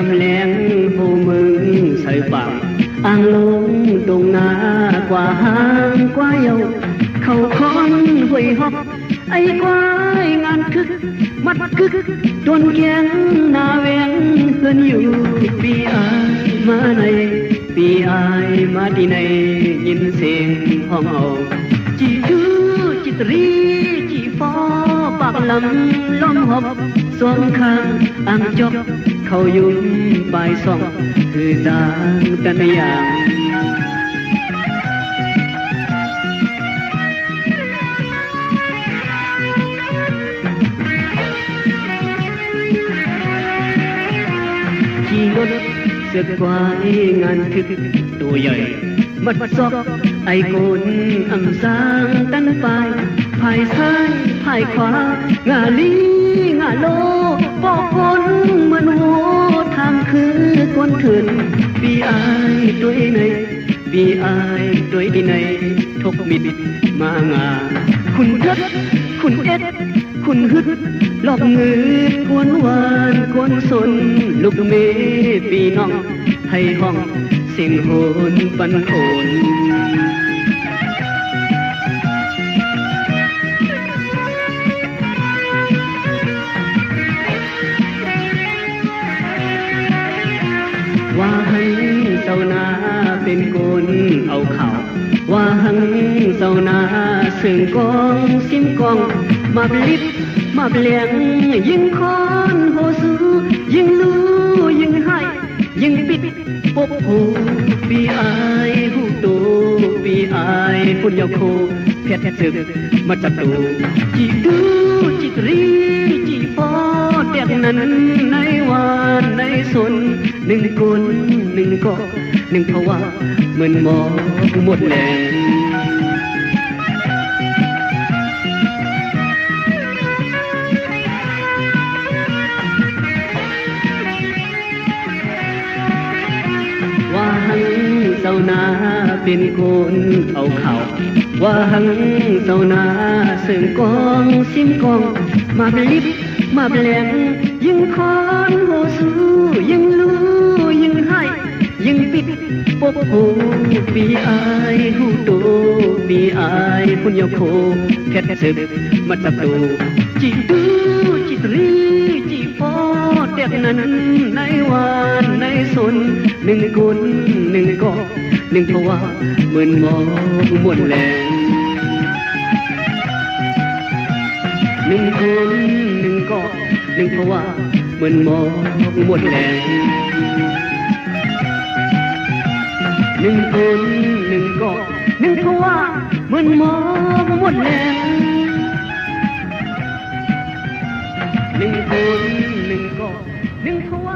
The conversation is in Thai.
สำแหลงผู้มึงใส่ปากอ่างลงตรงหน้ากว่าหางกว่าเยาเขาคอนหวยหอกไอ้ควายงา นคึกมัดคึกจนแกงหน้าแหวงเพื่อนอยู่ปีอายมาในปีองคือจิตรีจีฟอปากลำล้อมหอบสวงข้างอ่างจบเขายุ่มปลายสองคือจางกันอย่างขี่รถเสือกควายงานคึกตัวใหญ่ มัดซอกไอโกนอำสางตันปลายภายซ้าย ภายขวางาลีงาโลปอกฝนมือนโหทางคือกวนเถื่อนปีอายตัวยในปีอายตัวยในทกมิดมางาคุณเทิดคุณเอ็ดคุณฮึดหลอกเงือกวนหวานกวนสน ลูกเมปีน้องให้ห้องเสียงโหนปันโอน ว่าหังเจ้านาซึ่งกองซิมกองมาบลิบมาเปลี่ยงยิงคอนโหสูยิงรู้ยิงให้ยิงปิดปบหูปีอายหูตูปีอายพุ่นยาโคเพชรศึกมาจับตูจีดูจิกรีจีฟอเด็กนั้นในวานในสนหนึ่งคนหนึ่งก็ หนึ่งภาวะเหมือนหมอหมดแรงว่าหังเจ้านาเป็นคนเอาเข่าว่าหังเจ้านาซึ่งกองซิมกอง มาบลิบมาแปลงยิ่งคอนโหสูยิงรู้ยิงให้ ยิงปิดปบหูปีอายหูโตปีอายพุ่นยาโคเพชรศึกมาจับตูจีดูจิตรีจีฟอเด็กนั้นในวานใน នឹងគូននឹងកោនឹងគួមិនមកមុនណែនឹងគូននឹងកោនឹងគួ